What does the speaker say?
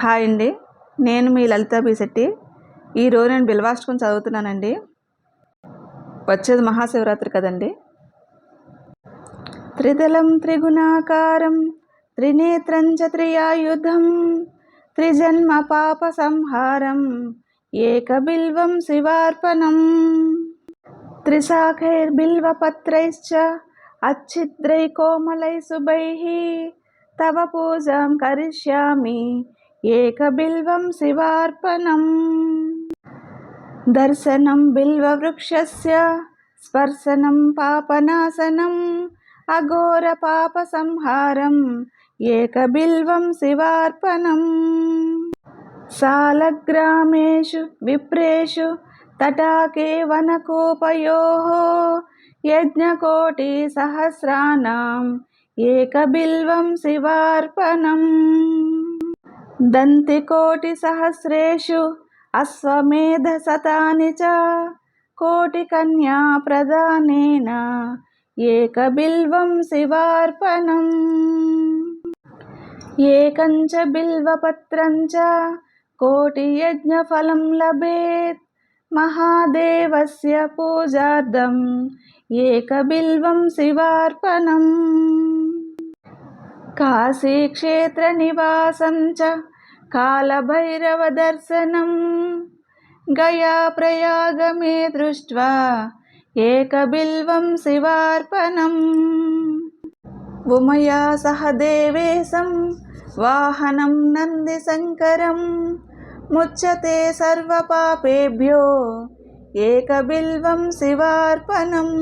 Hi అండి నేను మీ లలిత బిశెట్టి ఈరోజు నేను బిల్వాష్టకం చదువుతున్నానండి వచ్చేది మహాశివరాత్రి కదండి త్రిదళం త్రిగుణాకారం త్రినేత్రం చ త్రియాయుధం త్రిజన్మ పాప సంహారం ఏకబిల్వం శివార్పణం త్రిశాఖైర్బిల్వపత్రైశ్చ अच्छिद्रै कोमलै शुभैः तव पूजां करिष्यामि एकबिल्वं शिवार्पणम् दर्शनं बिल्ववृक्षस्य स्पर्शनं पापनाशनम् अघोरपापसंहारम् एकबिल्वं शिवार्पणम् सालग्रामेषु विप्रेषु तटाके वनकोपयोः यज्ञकोटिसहस्राणाम् एकबिल्वं शिवार्पणम् దంతికోటిసహస్రేషు అశ్వమేధసతాని చ కోటికన్యాప్రదానేన ఏకబిల్వం శివార్పణం. ఏకంచ బిల్వపత్రంచ కోటియజ్ఞఫలం లభేత్ మహాదేవస్య పూజార్థం ఏకబిల్వం శివార్పణం. కాశీక్షేత్రనివాసం చ काशीक्षेत्रनिवासं च कालभैरवदर्शनं गयाप्रयागमे दृष्ट्वा एकबिल्वं शिवार्पणम् उमया सह देवेशं वाहनं नन्दिशङ्करं मुच्यते सर्वपापेभ्यो एकबिल्वं शिवार्पणम्